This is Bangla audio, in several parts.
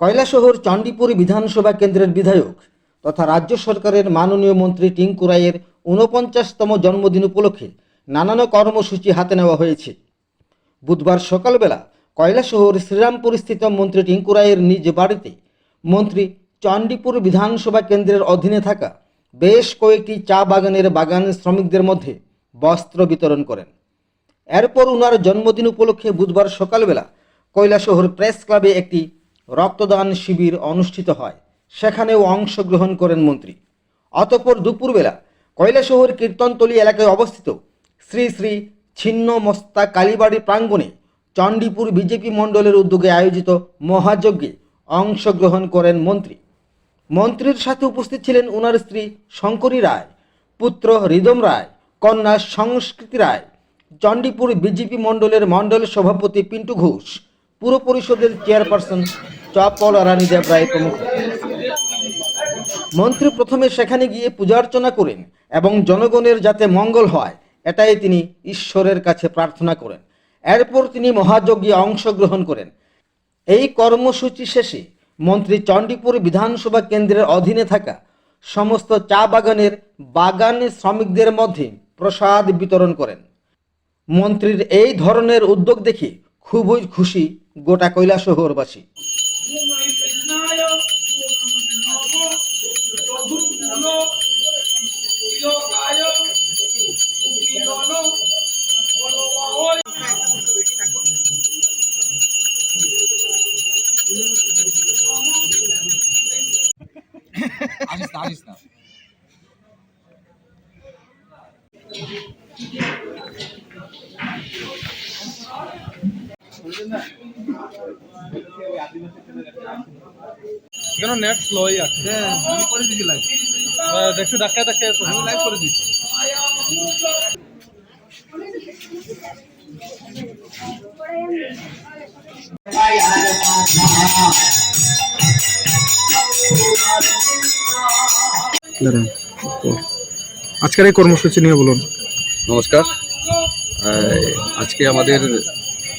কয়লাশহর চণ্ডীপুর বিধানসভা কেন্দ্রের বিধায়ক তথা রাজ্য সরকারের মাননীয় মন্ত্রী টিঙ্কু রায়ের ঊনপঞ্চাশতম জন্মদিন উপলক্ষে নানান কর্মসূচি হাতে নেওয়া হয়েছে। বুধবার সকালবেলা কয়লাশহর শ্রীরামপুর স্থিত মন্ত্রী টিঙ্কু রায়ের নিজ বাড়িতে মন্ত্রী চণ্ডীপুর বিধানসভা কেন্দ্রের অধীনে থাকা বেশ কয়েকটি চা বাগানের বাগান শ্রমিকদের মধ্যে বস্ত্র বিতরণ করেন। এরপর উনার জন্মদিন উপলক্ষে বুধবার সকালবেলা কৈলাসহর প্রেস ক্লাবে একটি রক্তদান শিবির অনুষ্ঠিত হয়। সেখানেও অংশগ্রহণ করেন মন্ত্রী। অতপর দুপুরবেলা কৈলাসহর কীর্তনতলী এলাকায় অবস্থিত শ্রী শ্রী ছিন্ন মস্তা কালীবাড়ি প্রাঙ্গণে চণ্ডীপুর বিজেপি মণ্ডলের উদ্যোগে আয়োজিত মহাযজ্ঞে অংশগ্রহণ করেন মন্ত্রী। মন্ত্রীর সাথে উপস্থিত ছিলেন ওনার স্ত্রী শঙ্করী রায়, পুত্র হৃদম রায়, কন্যা সংস্কৃতি রায়, চণ্ডীপুর বিজেপি মণ্ডলের মণ্ডল সভাপতি পিন্টু ঘোষ পুর পরিষদের চেয়ারপারসন চপল রানীদেব রায় প্রমুখ। মন্ত্রী প্রথমে সেখানে গিয়ে পূজা অর্চনা করেন এবং জনগণের যাতে মঙ্গল হয়, এটাই তিনি ঈশ্বরের কাছে প্রার্থনা করেন। এরপর তিনি মহাযজ্ঞে অংশগ্রহণ করেন। এই কর্মসূচি শেষে মন্ত্রী চণ্ডীপুর বিধানসভা কেন্দ্রের অধীনে থাকা সমস্ত চা বাগানের বাগান শ্রমিকদের মধ্যে প্রসাদ বিতরণ করেন। মন্ত্রীর এই ধরনের উদ্যোগ দেখে খুবই খুশি গোটা কৈলাসহরবাসী আসিস না আসিস না। কেন নেট স্লোই আছে। আমি করে দিছি লাইভ দেখছি ধাক্কা ধাক্কা আমি লাইভ করে দিছি। আজকের এই কর্মসূচি নিয়ে বলুন। নমস্কার। আজকে আমাদের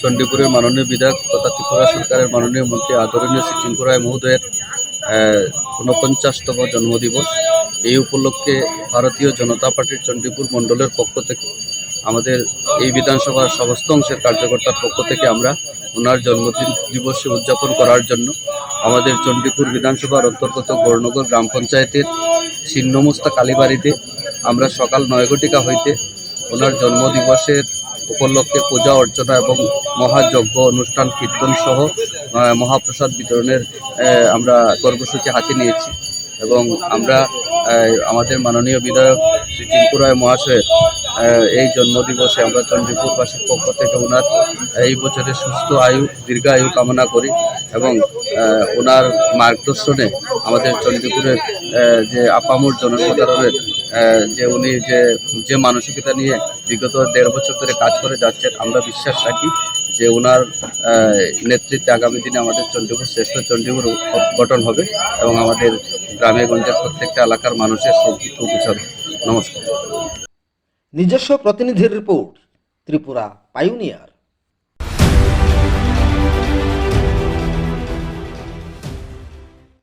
চণ্ডীপুরের মাননীয় বিধায়ক তথা ত্রিপুরা সরকারের মাননীয় মন্ত্রী আদরণীয় টিঙ্কু রায় মহোদয়ের ঊনপঞ্চাশতম জন্মদিবস। এই উপলক্ষে ভারতীয় জনতা পার্টির চণ্ডীপুর মণ্ডলের পক্ষ থেকে আমাদের এই বিধানসভার সমস্ত অংশের কার্যকর্তার পক্ষ থেকে আমরা ওনার জন্মদিন দিবসে উদযাপন করার জন্য আমাদের চণ্ডীপুর বিধানসভার অন্তর্গত গৌরনগর গ্রাম পঞ্চায়েতের ছিন্নমস্তা কালীবাড়িতে আমরা সকাল নয় ঘটিকা হইতে ওনার জন্মদিবসের উপলক্ষে পূজা অর্চনা এবং মহাযজ্ঞ অনুষ্ঠান কীর্তন সহ মহাপ্রসাদ বিতরণের আমরা কর্মসূচি হাতে নিয়েছি এবং আমরা আমাদের মাননীয় বিধায়ক শ্রী টিঙ্কু রায় মহাশয়ের এই জন্মদিবসে আমরা চণ্ডীপুরবাসীর পক্ষ থেকে ওনার এই বছরের সুস্থ আয়ু দীর্ঘায়ু কামনা করি এবং ওনার মার্গদর্শনে আমাদের আহ, যে আপামর জনসাধারণের যে উনি যে যে মানসিকতা নিয়ে বিগত দেড় বছর ধরে কাজ করে যাচ্ছেন আমরা বিশ্বাস রাখি যে ওনার নেতৃত্বে আগামী দিনে আমাদের চণ্ডীপুর, শ্রেষ্ঠ চণ্ডীপুর গঠন হবে এবং আমাদের গ্রামে গঞ্জের প্রত্যেকটা এলাকার মানুষের পৌঁছাবে নমস্কার। নিজস্ব প্রতিনিধির রিপোর্ট, ত্রিপুরা পাইওনিয়ার